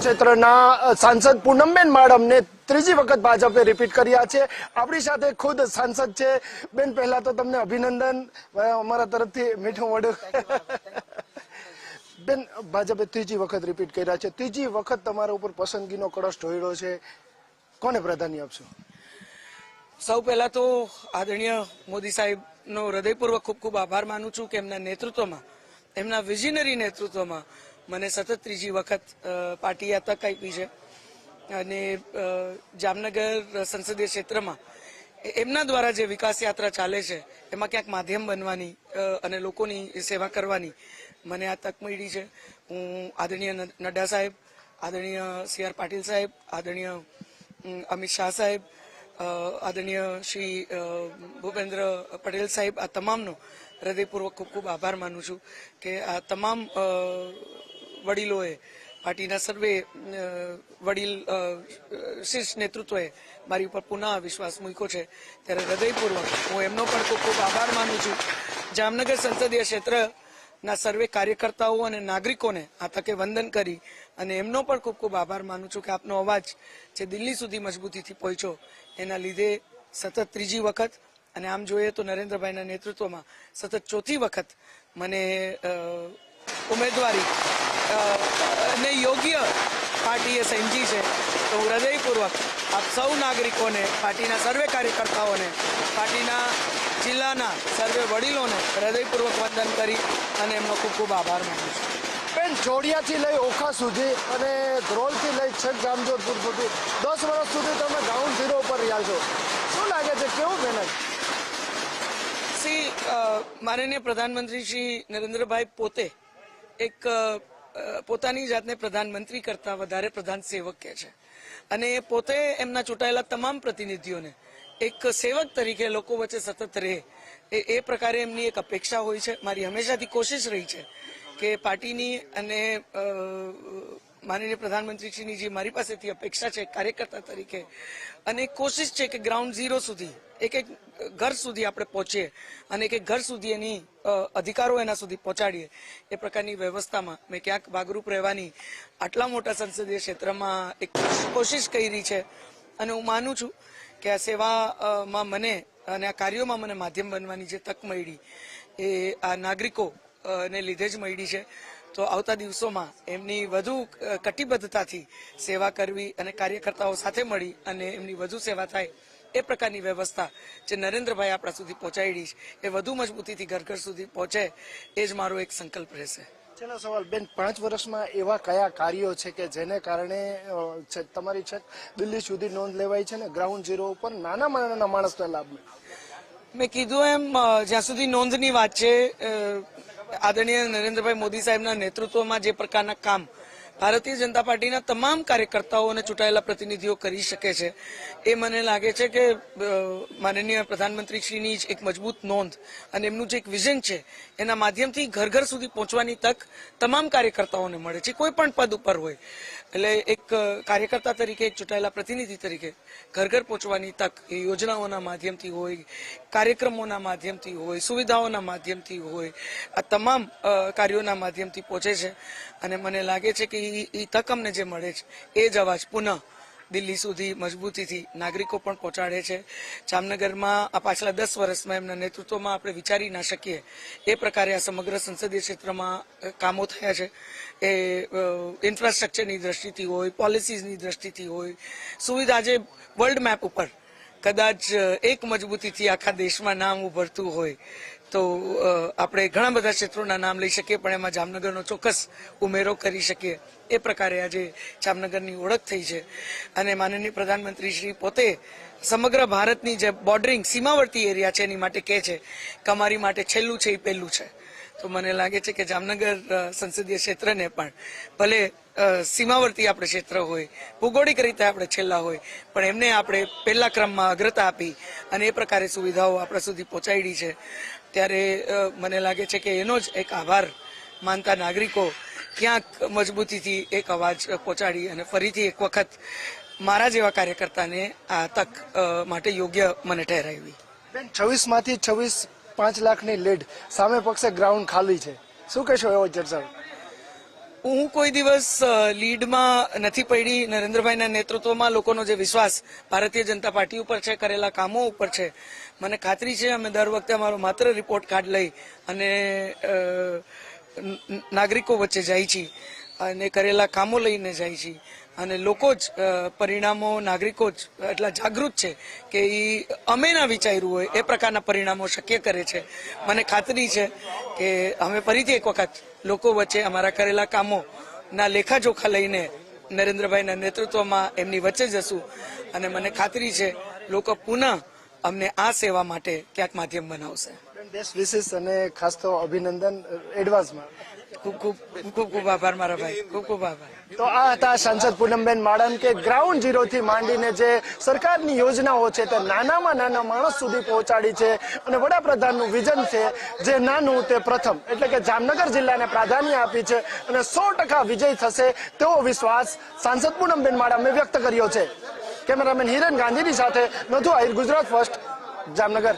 ક્ષેત્રના સાંસદ પૂનમબેન માડમને ત્રીજી વખત ભાજપે રિપીટ કર્યા છે. આપણી સાથે ખુદ સાંસદ છે. બેન પહેલા તો તમને અભિનંદન. અમારા તરફથી મીઠું મોઢું. બેન ભાજપે ત્રીજી વખત રિપીટ કર્યા છે. ત્રીજી વખત તમારા ઉપર પસંદગીનો કળશ ઢોળ્યો છે. કોને પ્રાધાન્ય આપશો? સૌ પહેલા તો આદરણીય મોદી સાહેબનો હૃદયપૂર્વક ખૂબ ખૂબ આભાર માનું છું કે એમના નેતૃત્વમાં એમના વિઝિનરી નેતૃત્વમાં મને સતત ત્રીજી વખત પાર્ટીએ તક આપી છે. અને જામનગર સંસદીય ક્ષેત્રમાં એમના દ્વારા જે વિકાસ યાત્રા ચાલે છે, એમાં ક્યાંક માધ્યમ બનવાની અને લોકોની સેવા કરવાની મને આ તક મળી છે. હું આદરણીય નડ્ડા સાહેબ, આદરણીય સી આર પાટીલ સાહેબ, આદરણીય અમિત શાહ સાહેબ આદરણીય શ્રી ભૂપેન્દ્ર પટેલ સાહેબ, આ તમામનો હૃદયપૂર્વક ખૂબ ખૂબ આભાર માનું છું કે આ તમામ વડીલોએ, પાર્ટીના સર્વે વડીલ શીર્ષ નેતૃત્વએ મારી ઉપર પુનઃ વિશ્વાસ મૂક્યો છે. ત્યારે હૃદયપૂર્વક હું એમનો પણ ખૂબ ખૂબ આભાર માનું છું. જામનગર સંસદીય ક્ષેત્ર ના સર્વે કાર્યકર્તાઓ અને નાગરિકોને આ તકે વંદન કરી અને એમનો પણ ખૂબ ખૂબ આભાર માનું છું કે આપનો અવાજ જે દિલ્હી સુધી મજબૂતીથી પહોંચ્યો, એના લીધે સતત ત્રીજી વખત અને આમ જોઈએ તો નરેન્દ્રભાઈના નેતૃત્વમાં સતત ચોથી વખત મને ઉમેદવારી અને યોગ્ય પાર્ટીએ સમજી છે. તો હું હૃદયપૂર્વક આપ સૌ નાગરિકોને, પાર્ટીના સર્વે કાર્યકર્તાઓને, પાર્ટીના જિલ્લાના સર્વે વડીલોને હૃદયપૂર્વક વંદન કરી અને એમનો ખૂબ ખૂબ આભાર માનું છું. બેન જોડિયાથી લઈ ઓખા સુધી અને ધ્રોલથી લઈ છેક જામજોધપુર સુધી દસ વર્ષ સુધી તમે ગ્રાઉન્ડ ઝીરો ઉપર રહ્યા છો. શું લાગે છે કેવું મહેનત શ્રી અ, માનનીય પ્રધાનમંત્રી શ્રી નરેન્દ્રભાઈ પોતે એક પોતાની જાતને પ્રધાનમંત્રી કરતા વધારે પ્રધાન સેવક કહે છે. અને પોતે એમના ચૂંટાયેલા તમામ પ્રતિનિધિઓને એક સેવક તરીકે લોકો વચ્ચે સતત રહે એ એ પ્રકારે એમની એક અપેક્ષા હોય છે. મારી હંમેશાથી કોશિશ રહી છે કે પાર્ટીની અને માનનીય પ્રધાનમંત્રીશ્રીની જે મારી પાસેથી અપેક્ષા છે, કાર્યકર્તા તરીકે, અને કોશિશ છે કે ગ્રાઉન્ડ ઝીરો સુધી, એક એક ઘર સુધી આપણે પહોંચીએ અને એક એક ઘર સુધી એની અધિકારો એના સુધી પહોંચાડીએ, એ પ્રકારની વ્યવસ્થામાં મેં ક્યાંક ભાગરૂપ રહેવાની આટલા મોટા સંસદીય ક્ષેત્રમાં એક કોશિશ કરી છે અને હું માનું છું કે આ સેવામાં મને અને આ કાર્યોમાં મને માધ્યમ બનવાની જે તક મળી, એ આ નાગરિકો ને લીધે જ મળી છે. તો આવતા દિવસોમાં એમની વધુ કટિબદ્ધતાથી સેવા કરવી અને કાર્યકર્તાઓ સાથે મળી અને એમની વધુ સેવા થાય એ પ્રકારની વ્યવસ્થા જે નરેન્દ્રભાઈ આપણા સુધી પહોંચાડી છે એ વધુ મજબૂતીથી ઘર ઘર સુધી પહોંચે એ જ મારો એક સંકલ્પ રહેશે. છેલ્લો સવાલ બેન પાંચ વર્ષમાં એવા કયા કાર્યો છે કે જેને કારણે તમારી છે દિલ્હી સુધી નોંધ લેવાય છે ને ગ્રાઉન્ડ ઝીરો ઉપર નાના નાના માણસને લાભ મળે મેં કીધું એમ જ્યાં સુધી નોંધની વાત છે આદરણીય નરેન્દ્રભાઈ મોદી સાહેબના નેતૃત્વમાં જે પ્રકારના કામ ભારતીય જનતા પાર્ટીના તમામ કાર્યકર્તાઓ અને ચૂંટાયેલા પ્રતિનિધિઓ કરી શકે છે. એ મને લાગે છે કે માનનીય પ્રધાનમંત્રીશ્રીની જ એક મજબૂત નોંધ અને એમનું જે એક વિઝન છે, એના માધ્યમથી ઘર ઘર સુધી પહોંચવાની તક તમામ કાર્યકર્તાઓને મળે છે. કોઈ પણ પદ ઉપર હોય. એટલે એક કાર્યકર્તા તરીકે, એક ચૂંટાયેલા પ્રતિનિધિ તરીકે ઘર ઘર પહોંચવાની તક એ યોજનાઓના માધ્યમથી હોય, કાર્યક્રમોના માધ્યમથી હોય, સુવિધાઓના માધ્યમથી હોય, આ તમામ કાર્યોના માધ્યમથી પહોંચે છે. અને મને લાગે છે કે એ તક અમને જે મળે છે, એ જ અવાજ પુનઃ દિલ્હી સુધી મજબૂતીથી નાગરિકો પણ પહોંચાડે છે. જામનગરમાં આ પાછલા દસ વર્ષમાં એમના નેતૃત્વમાં આપણે વિચારી ના શકીએ એ પ્રકારે આ સમગ્ર સંસદીય ક્ષેત્રમાં કામો થયા છે. એ ઇન્ફ્રાસ્ટ્રક્ચરની દ્રષ્ટિથી હોય પોલિસીઝની દ્રષ્ટિથી હોય, સુવિધા જે વર્લ્ડ મેપ ઉપર કદાચ એક મજબૂતીથી આખા દેશમાં નામ ઉભરતું હોય તો આપણે ઘણા બધા ક્ષેત્રોના નામ લઈ શકીએ, પણ એમાં જામનગરનો ચોક્કસ ઉમેરો કરી શકીએ. એ પ્રકારે આજે જામનગરની ઓળખ થઈ છે. અને માનનીય પ્રધાનમંત્રી શ્રી પોતે સમગ્ર ભારતની જે બોર્ડરિંગ સીમાવર્તી એરિયા છે, એની માટે કહે છે કે અમારી માટે છેલ્લું છે, એ પહેલું છે. તો મને લાગે છે કે જામનગર સંસદીય ક્ષેત્રને પણ ભલે સીમાવર્તી આપણે ક્ષેત્ર હોય, ભૌગોલિક રીતે આપણે છેલ્લા હોય, પણ એમને આપણે પહેલા ક્રમમાં અગ્રતા આપી અને એ પ્રકારે સુવિધાઓ આપણા સુધી પહોંચાડી છે. ત્યારે મને લાગે છે કે એનો જ એક આભાર માનતા નાગરિકો ક્યાંક મજબૂતીથી એક અવાજ પહોંચાડી અને ફરીથી એક વખત મારા જેવા કાર્યકર્તાને આ તક માટે યોગ્ય મને ઠહેરાવી બેન છવ્વીસમાંથી છવ્વીસ પાંચ લાખની લીડ સામે પક્ષે ગ્રાઉન્ડ ખાલી છે. શું કહેશો એવો ચર્ચા હું કોઈ દિવસ લીડમાં નથી પડી. નરેન્દ્રભાઈના નેતૃત્વમાં લોકોનો જે વિશ્વાસ ભારતીય જનતા પાર્ટી ઉપર છે, કરેલા કામો ઉપર છે, મને ખાતરી છે, અમે દર વખતે અમારો માત્ર રિપોર્ટ કાર્ડ લઈ અને નાગરિકો વચ્ચે જાય છીએ અને કરેલા કામો લઈને જાય છે. અને લોકો જ પરિણામો, નાગરિકો જ, એટલા જાગૃત છે કે એ અમે ના વિચાર્યું હોય, એ પ્રકારના પરિણામો શક્ય કરે છે. મને ખાતરી છે કે અમે ફરીથી એક વખત લોકો વચ્ચે અમારા કરેલા કામો ના લેખાજોખા લઈને નરેન્દ્રભાઈના નેતૃત્વમાં એમની વચ્ચે જશું. અને મને ખાતરી છે, લોકો પુનઃ અમને આ સેવા માટે ક્યાંક માધ્યમ બનાવશે. બેન બેસ્ટ વિશેષ અને ખાસ તો અભિનંદન એડવાન્સમાં ખૂબ ખૂબ ખૂબ ખૂબ આભાર મારા ભાઈ. ખૂબ ખૂબ આભાર. તો આ હતા સાંસદ પૂનમબેન માડમ કે ગ્રાઉન્ડ ઝીરો થી માંડીને જે સરકારની યોજનાઓ છે તે નાનામાં નાના માણસ સુધી પહોંચાડી છે અને વડાપ્રધાનનું વિઝન છે જે નાનું તે પ્રથમ. એટલે કે જામનગર જિલ્લાને પ્રાધાન્ય આપી છે અને સો ટકા વિજય થશે તેવો વિશ્વાસ સાંસદ પૂનમબેન માડમે વ્યક્ત કર્યો છે. કેમેરામેન હિરેન ગાંધીની સાથે મધુ આહિર ગુજરાત ફર્સ્ટ, જામનગર.